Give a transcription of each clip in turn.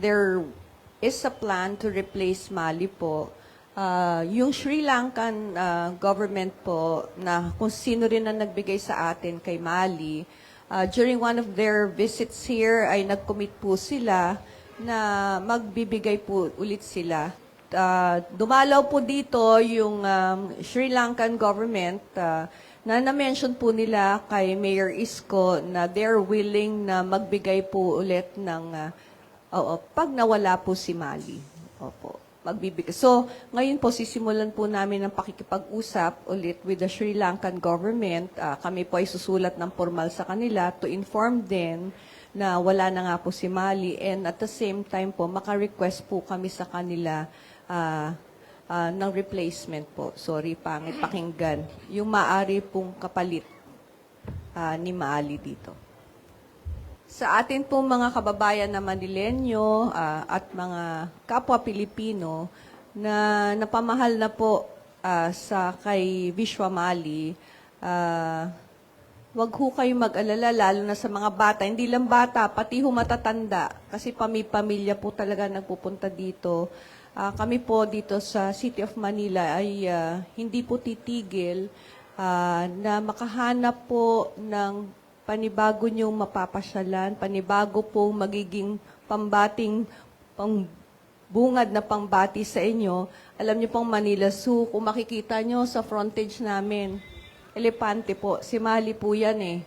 there is a plan to replace Mali po. Ah, yung Sri Lankan ah, government po na kung sino rin ang nagbigay sa atin kay Mali, ah, during one of their visits here ay nag-commit po sila na magbibigay po ulit sila. Ah, dumalaw po dito yung um, Sri Lankan government ah, na na-mention po nila kay Mayor Isko na they're willing na magbigay po ulit ng ah, oo, pag nawala po si Mali. Opo, magbibigay. So, ngayon po sisimulan po namin ang pakikipag-usap ulit with the Sri Lankan government. Ah, kami po ay susulat ng formal sa kanila to inform them na wala na nga po si Mali and at the same time po maka-request po kami sa kanila ah, ah, ng replacement po. Sorry, pangit pakinggan. Yung maari pong kapalit ah, ni Mali dito. Sa atin pong mga kababayan na Manilenyo ah, at mga kapwa Pilipino na napamahal na po ah, sa kay Vishwa Mali, ah, wag ho kayo mag-alala, lalo na sa mga bata. Hindi lang bata, pati ho matatanda. Kasi pami-pamilya po talaga nagpupunta dito. Ah, kami po dito sa City of Manila ay ah, hindi po titigil ah, na makahanap po ng panibago niyong mapapasyalan, panibago po magiging pambating pang bungad na pangbati sa inyo. Alam niyo pong Manila Zoo, kung makikita niyo sa frontage namin, elepante po. Si Mali po yan eh.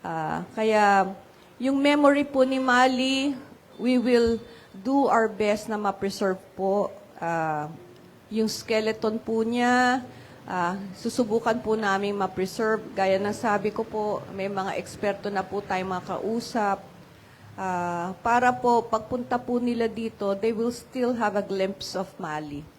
Ah, kaya yung memory po ni Mali, we will do our best na ma-preserve po. Ah, yung skeleton po niya, ah, susubukan po namin ma-preserve. Gaya ng sabi ko po, may mga eksperto na po tayo makausap. Ah, para po, pagpunta po nila dito, they will still have a glimpse of Mali.